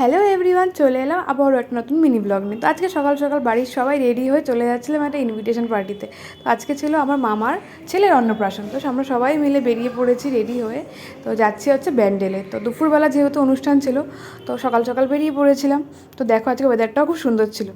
Hello everyone চলে এলাম আবারও একটা নতুন মিনি ব্লগ নিয়ে। তো আজকে সকাল সকাল বাড়ির সবাই রেডি হয়ে চলে যাচ্ছিলাম একটা ইনভিটেশন পার্টিতে তো। আজকে ছিল আমার মামার ছেলের অন্নপ্রাশন। তো আমরা সবাই মিলে বেরিয়ে পড়েছি রেডি হয়ে। তো যাচ্ছি হচ্ছে ব্যান্ডেলে। তো দুপুরবেলা যেহেতু অনুষ্ঠান ছিল, তো সকাল সকাল বেরিয়ে পড়েছিলাম। তো দেখো আজকে ওয়েদারটাও খুব সুন্দর ছিল।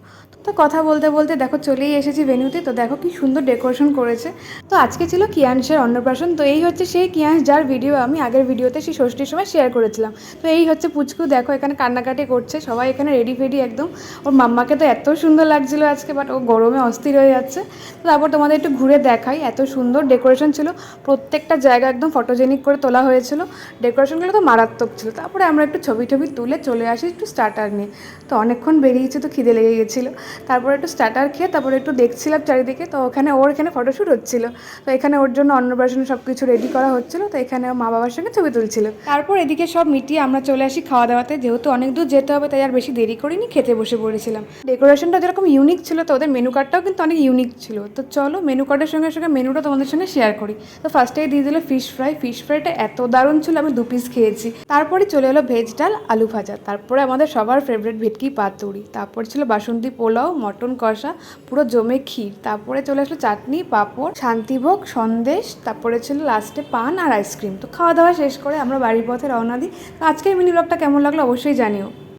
তো কথা বলতে বলতে দেখো চলেই এসেছি ভেন্যুতে তো দেখো কি সুন্দর ডেকোরেশন করেছে। তো আজকে ছিল কিয়াংশের অন্নপ্রাশন। তো এই হচ্ছে সেই কিয়াংশ যার ভিডিও আমি আগের ভিডিওতে সেই ষষ্ঠীর সময় শেয়ার করেছিলাম। তো এই হচ্ছে পুচকু। দেখো এখানে কান্নাকাটি করছে, সবাই এখানে রেডি ফেডি একদম। ওর মাম্মাকে তো এত সুন্দর লাগছিল আজকে বাট ও গরমে অস্থির হয়ে যাচ্ছে। তারপর তোমাদের একটু ঘুরে দেখাই, এত সুন্দর ডেকোরেশন ছিল। প্রত্যেকটা জায়গা একদম ফটোজেনিক করে তোলা হয়েছিল। ডেকোরেশনগুলো তো মারাত্মক ছিল। তারপরে আমরা একটু ছবি টবি তুলে চলে আসি একটু স্টার্টার নিয়ে। তো অনেকক্ষণ বেরিয়েছে তো খিদে লেগে গেছিল। তারপরে একটু স্টার্টার খেয়ে তারপরে একটু দেখছিলাম চারিদিকে। তো ওখানে ওর এখানে ফটোশ্যুট হচ্ছিল। তো এখানে ওর জন্য অন্নপ্রাশনে সব কিছু রেডি করা হচ্ছিল। তো এখানে মা বাবার সঙ্গে ছবি তুলছিল। তারপর এদিকে সব মিটিয়ে আমরা চলে আসি খাওয়া দাওয়াতে। যেহেতু অনেক দূর যেতে হবে, তাই আর বেশি দেরি করিনি, খেতে বসে পড়েছিলাম। ডেকোরেশনটা যেরকম ইউনিক ছিল, তো ওদের মেনু কার্ডটাও কিন্তু অনেক ইউনিক ছিল। তো চলো মেনু কার্ডের সঙ্গে সঙ্গে মেনুটা তোমাদের সঙ্গে শেয়ার করি। তো ফার্স্টেই দিয়ে দিল ফিশ ফ্রাই ফিশ ফ্রাইটা এত দারুণ ছিল, আমি দু পিস খেয়েছি। তারপরে চলে এলো ভেজ ডাল, আলু ভাজা। তারপরে আমাদের সবার ফেভারিট ভেটকি পাতুরি। তারপর ছিল বাসন্তী পোলাও, মটন কষা, পুরো জমে ক্ষীর। তারপরে চলে আসলো চাটনি, পাঁপড়, শান্তিভোগ, সন্দেশ। তারপরে ছিল লাস্টে পান আর আইসক্রিম তো খাওয়া দাওয়া শেষ করে আমরা বাড়ির পথে রওনা দিই। তো আজকের মিনি ব্লগটা কেমন লাগল অবশ্যই জানিও।